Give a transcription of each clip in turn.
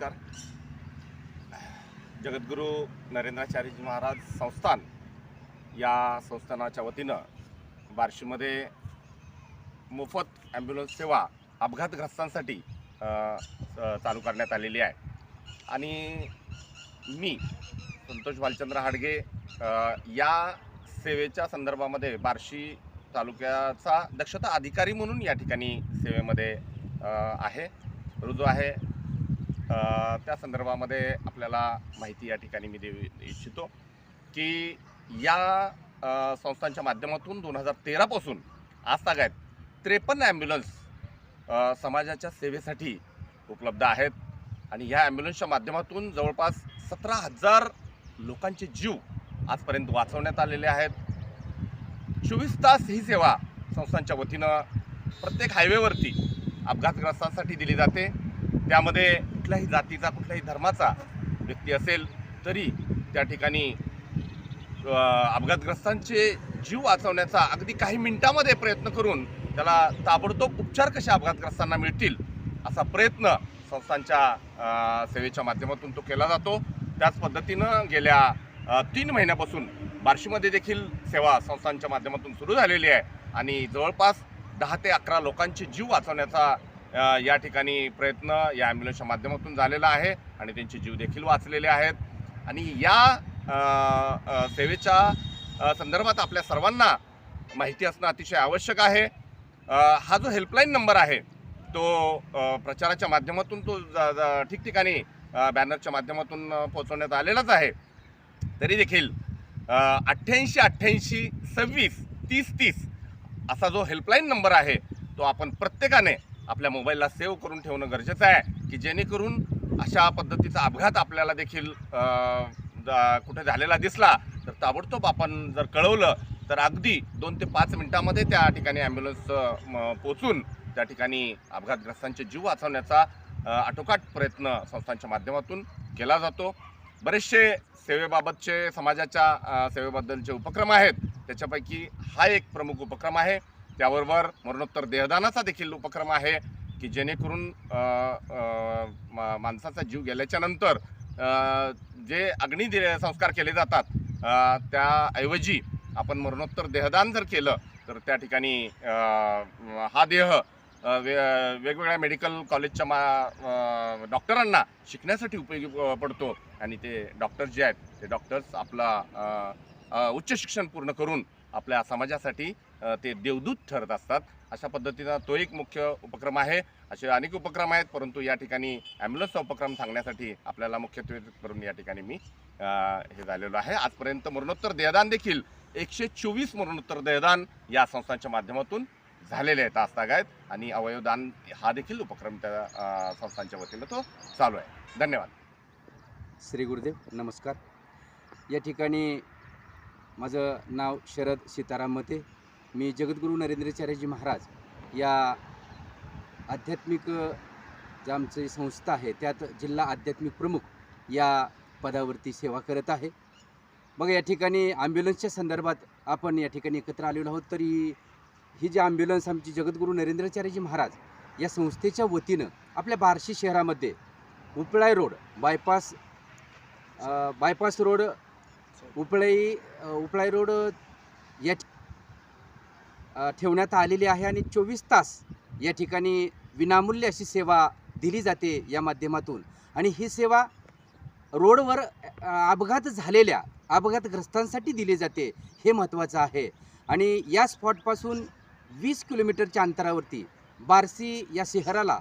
नमस्कार. जगद्गुरू नरेंद्राचार्यजी महाराज संस्थान या संस्थानाच्या वतीनं बार्शीमध्ये मोफत ॲम्ब्युलन्स सेवा अपघातग्रस्तांसाठी चालू करण्यात आलेली आहे. आणि मी संतोष भालचंद्र हाडगे या सेवेच्या संदर्भामध्ये बार्शी तालुक्याचा दक्षता अधिकारी म्हणून या ठिकाणी सेवेमध्ये आहे. रुजू आहे. त्या संदर्भामध्ये आपल्याला माहिती या ठिकाणी मी देऊ इच्छितो की या संस्थांच्या माध्यमातून दोन हजार तेरापासून आजतागायत त्रेपन्न ॲम्ब्युलन्स समाजाच्या सेवेसाठी उपलब्ध आहेत. आणि ह्या ॲम्ब्युलन्सच्या माध्यमातून जवळपास सतरा हजार लोकांचे जीव आजपर्यंत वाचवण्यात आलेले आहेत. चोवीस तास ही सेवा संस्थांच्या वतीनं प्रत्येक हायवेवरती अपघातग्रस्तांसाठी दिली जाते. त्यामध्ये कुठल्याही जातीचा कुठल्याही धर्माचा व्यक्ती असेल तरी त्या ठिकाणी अपघातग्रस्तांचे जीव वाचवण्याचा अगदी काही मिनिटामध्ये प्रयत्न करून त्याला ताबडतोब उपचार कसे अपघातग्रस्तांना मिळतील असा प्रयत्न संस्थांच्या सेवेच्या माध्यमातून तो केला जातो. त्याच पद्धतीनं गेल्या तीन महिन्यापासून बार्शीमध्ये देखील सेवा संस्थांच्या माध्यमातून सुरू झालेली आहे. आणि जवळपास दहा ते अकरा लोकांचे जीव वाचवण्याचा या ठिकाणी प्रयत्न या ॲम्ब्युलन्सच्या माध्यमातून झालेला आहे आणि त्यांचे जीव देखील वाचलेले आहेत. आणि या सेवेच्या संदर्भात आपल्या सर्वांना माहिती असणं अतिशय आवश्यक आहे. हा जो हेल्पलाईन नंबर आहे तो प्रचाराच्या माध्यमातून तो ज- ठिकठिकाणी बॅनरच्या माध्यमातून पोहोचवण्यात आलेलाच आहे. तरी देखील अठ्ठ्याऐंशी अठ्ठ्याऐंशी सव्वीस तीस तीस असा जो हेल्पलाईन नंबर आहे तो आपण प्रत्येकाने आपल्या मोबाईलला सेव्ह करून ठेवणं गरजेचं आहे की जेणेकरून अशा पद्धतीचा अपघात आपल्याला देखील कुठे झालेला दिसला तर ताबडतोब आपण जर कळवलं तर अगदी दोन ते पाच मिनिटामध्ये त्या ठिकाणी ॲम्ब्युलन्स पोचून त्या ठिकाणी अपघातग्रस्तांचे जीव वाचवण्याचा आटोकाट प्रयत्न संस्थांच्या माध्यमातून केला जातो. बरेचसे सेवेबाबतचे समाजाच्या सेवेबद्दलचे उपक्रम आहेत. त्याच्यापैकी हा एक प्रमुख उपक्रम आहे. त्याबरोबर मरणोत्तर देहदानाचा देखील उपक्रम आहे की जेणेकरून मा- माणसाचा जीव गेल्याच्यानंतर जे अग्नी दि संस्कार केले जातात त्याऐवजी आपण मरणोत्तर देहदान जर केलं तर त्या ठिकाणी हा देह वे वेगवेगळ्या मेडिकल कॉलेजच्या मा डॉक्टरांना शिकण्यासाठी उपयोगी प- पडतो आणि ते डॉक्टर्स जे आहेत ते डॉक्टर्स आपला उच्च शिक्षण पूर्ण करून आपल्या समाजासाठी ते देवदूत ठरत असतात. अशा पद्धतीनं तो एक मुख्य उपक्रम आहे. असे अनेक उपक्रम आहेत परंतु या ठिकाणी ॲम्ब्युलन्सचा उपक्रम सांगण्यासाठी आपल्याला मुख्यत्वे करून या ठिकाणी मी हे झालेलो आहे. आजपर्यंत मरणोत्तर देहदान देखील एकशे चोवीस मरणोत्तर देहदान या संस्थांच्या माध्यमातून झालेले आहेत आजतागायत आणि अवयवदान हा देखील उपक्रम त्या संस्थांच्या वतीनं तो चालू आहे. धन्यवाद. श्री गुरुदेव नमस्कार. या ठिकाणी माझं नाव शरद सीताराम मते. मी जगद्गुरू नरेंद्राचार्यजी महाराज या आध्यात्मिक ज्या आमची संस्था आहे त्यात जिल्हा आध्यात्मिक प्रमुख या पदावरती सेवा करत आहे. मग या ठिकाणी ॲम्ब्युलन्सच्या संदर्भात आपण या ठिकाणी एकत्र आलेलो आहोत. तरी ही जी ॲम्ब्युलन्स आमची जगद्गुरू नरेंद्राचार्यजी महाराज या संस्थेच्या वतीनं आपल्या बार्शी शहरामध्ये Upalai road bypass bypass road Upalai Upalai road या ठेवण्यात आलेली आहे आणि चोवीस तास या ठिकाणी विनामूल्य अशी सेवा दिली जाते या माध्यमातून. आणि ही सेवा रोडवर अपघात झालेल्या अपघातग्रस्तांसाठी दिली जाते हे महत्त्वाचं आहे. आणि या स्पॉटपासून वीस किलोमीटरच्या अंतरावरती बारसी या शहराला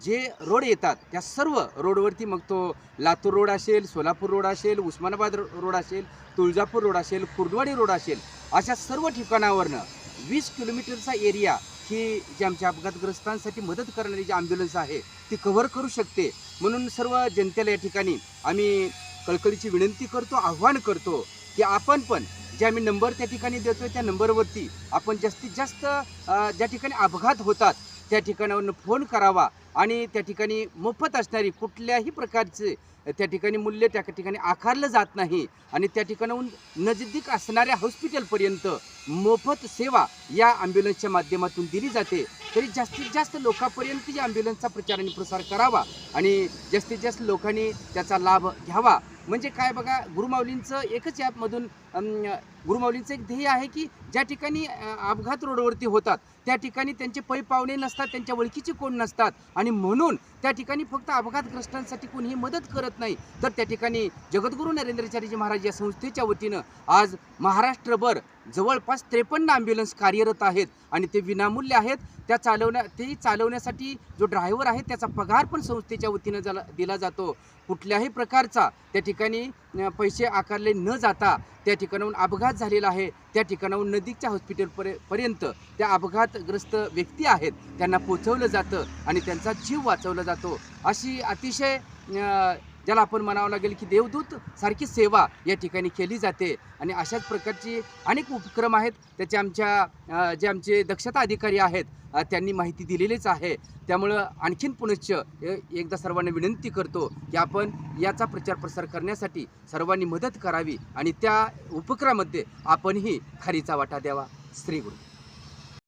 जे रोड येतात त्या सर्व रोडवरती मग तो लातूर रोड असेल सोलापूर रोड असेल उस्मानाबाद रोड असेल तुळजापूर रोड असेल कुर्डवाडी रोड असेल अशा सर्व ठिकाणावरनं वीस किलोमीटरचा एरिया ही जी आमच्या अपघातग्रस्तांसाठी मदत करणारी जी ॲम्ब्युलन्स आहे ती कव्हर करू शकते. म्हणून सर्व जनतेला या ठिकाणी आम्ही कळकळीची विनंती करतो आव्हान करतो की आपण पण जे आम्ही नंबर त्या ठिकाणी देतो त्या नंबरवरती आपण जास्तीत जास्त ज्या ठिकाणी अपघात होतात त्या ठिकाणावरनं फोन करावा. आणि त्या ठिकाणी मोफत असणारी कुठल्याही प्रकारचे त्या ठिकाणी मूल्य त्या ठिकाणी आकारलं जात नाही. आणि त्या ठिकाणाहून नजदीक असणाऱ्या हॉस्पिटलपर्यंत मोफत सेवा या ॲम्ब्युलन्सच्या माध्यमातून दिली जाते. तरी जास्तीत जास्त लोकांपर्यंत या ॲम्ब्युलन्सचा प्रचार आणि प्रसार करावा आणि जास्तीत जास्त लोकांनी त्याचा लाभ घ्यावा. म्हणजे काय बघा गुरुमाऊलींचं एकच ॲपमधून गुरुमाऊलींचं एक ध्येय आहे की ज्या ठिकाणी अपघात रोडवरती होतात त्या ठिकाणी त्यांचे पै पावणे नसतात त्यांच्या ओळखीचे कोण नसतात आणि म्हणून त्या ठिकाणी फक्त अपघातग्रस्तांसाठी कोणीही मदत करत नाही तर त्या ठिकाणी जगद्गुरू नरेंद्रचार्यजी महाराज या संस्थेच्या वतीनं आज महाराष्ट्रभर जवळपास त्रेपन्न ॲम्ब्युलन्स कार्यरत आहेत आणि ते विनामूल्य आहेत. त्या चालवण्या ते चालवण्यासाठी जो ड्रायव्हर आहे त्याचा पगार पण संस्थेच्या वतीनं जला दिला जातो. कुठल्याही प्रकारचा त्या ठिकाणी पैसे आकारले न जाता त्या ठिकाणाहून अपघात झालेला आहे. त्या ठिकाणाहून नदीच्या हॉस्पिटलपर्य पर्यंत त्या अपघातग्रस्त व्यक्ती आहेत. त्यांना पोचवलं जातं आणि त्यांचा जीव वाचवला जातो. अशी अतिशय त्याला ज्याला आपण म्हणावं लागेल की देवदूत सारखी सेवा या ठिकाणी केली जाते. आणि अशाच प्रकारची अनेक उपक्रम आहेत. त्याचे आमच्या जे आमचे दक्षता अधिकारी आहेत त्यांनी माहिती दिलेलीच आहे. त्यामुळं आणखीन पुनश्च एकदा सर्वांना विनंती करतो की आपण याचा प्रचार प्रसार करण्यासाठी सर्वांनी मदत करावी आणि त्या उपक्रमामध्ये आपणही खारीचा वाटा द्यावा. श्री गुरु.